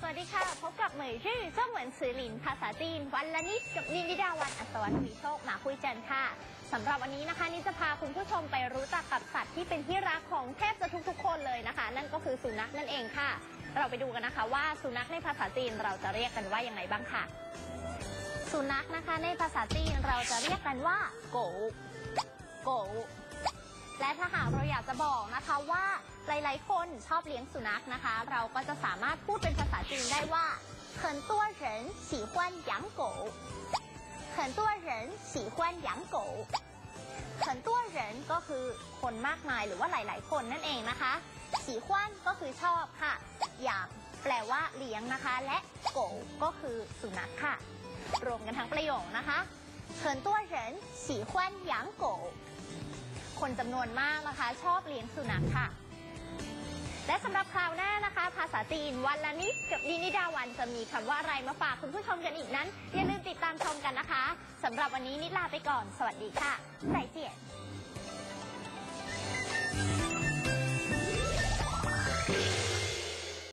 สวัสดีค่ะ พบกับเหมยชื่อเจ้าเหมือนสือหลินภาษาจีน วันละนิดกับนินิดาวันอัศวรรณมีโชคมาคุยกันค่ะสำหรับวันนี้นะคะนิจะพาคุณผู้ชมไปรู้จักกับสัตว์ที่เป็นที่รักของแทบจะทุกๆ คนเลยนะคะ นั่นก็คือสุนัขนั่นเองค่ะ เราไปดูกันนะคะว่าสุนัขในภาษาจีนเราจะเรียกกันว่าอยังไงบ้างค่ะ สุนัขนะคะในภาษาจีนเราจะเรียกกันว่าโกโก และถ้าหากเราอยากจะบอกนะคะว่าหลาย ๆ คนชอบเลี้ยงสุนัขนะคะ เราก็จะสามารถพูดเป็นภาษาจีนได้ว่า很多人喜欢养狗很多人喜欢养狗很多人ก็คือคนมากมายหรือว่าหลาย ๆ คนนั่นเองนะคะ喜欢ก็คือชอบค่ะอย่างแปลว่าเลี้ยงนะคะ และโกก็คือสุนัขค่ะ รวมกันทั้งประโยคนะคะ很多人喜欢养狗คน คนจำนวนมากนะคะ ชอบเลี้ยงสุนัขค่ะ และสำหรับคราวหน้านะคะ ภาษาจีนวันละนิดกับดีนิดาวันจะมีคำว่าอะไรมาฝากคุณผู้ชมกันอีกนั้น อย่าลืมติดตามชมกันนะคะสำหรับวันนี้นิดลาไปก่อน สวัสดีค่ะใส่เจียน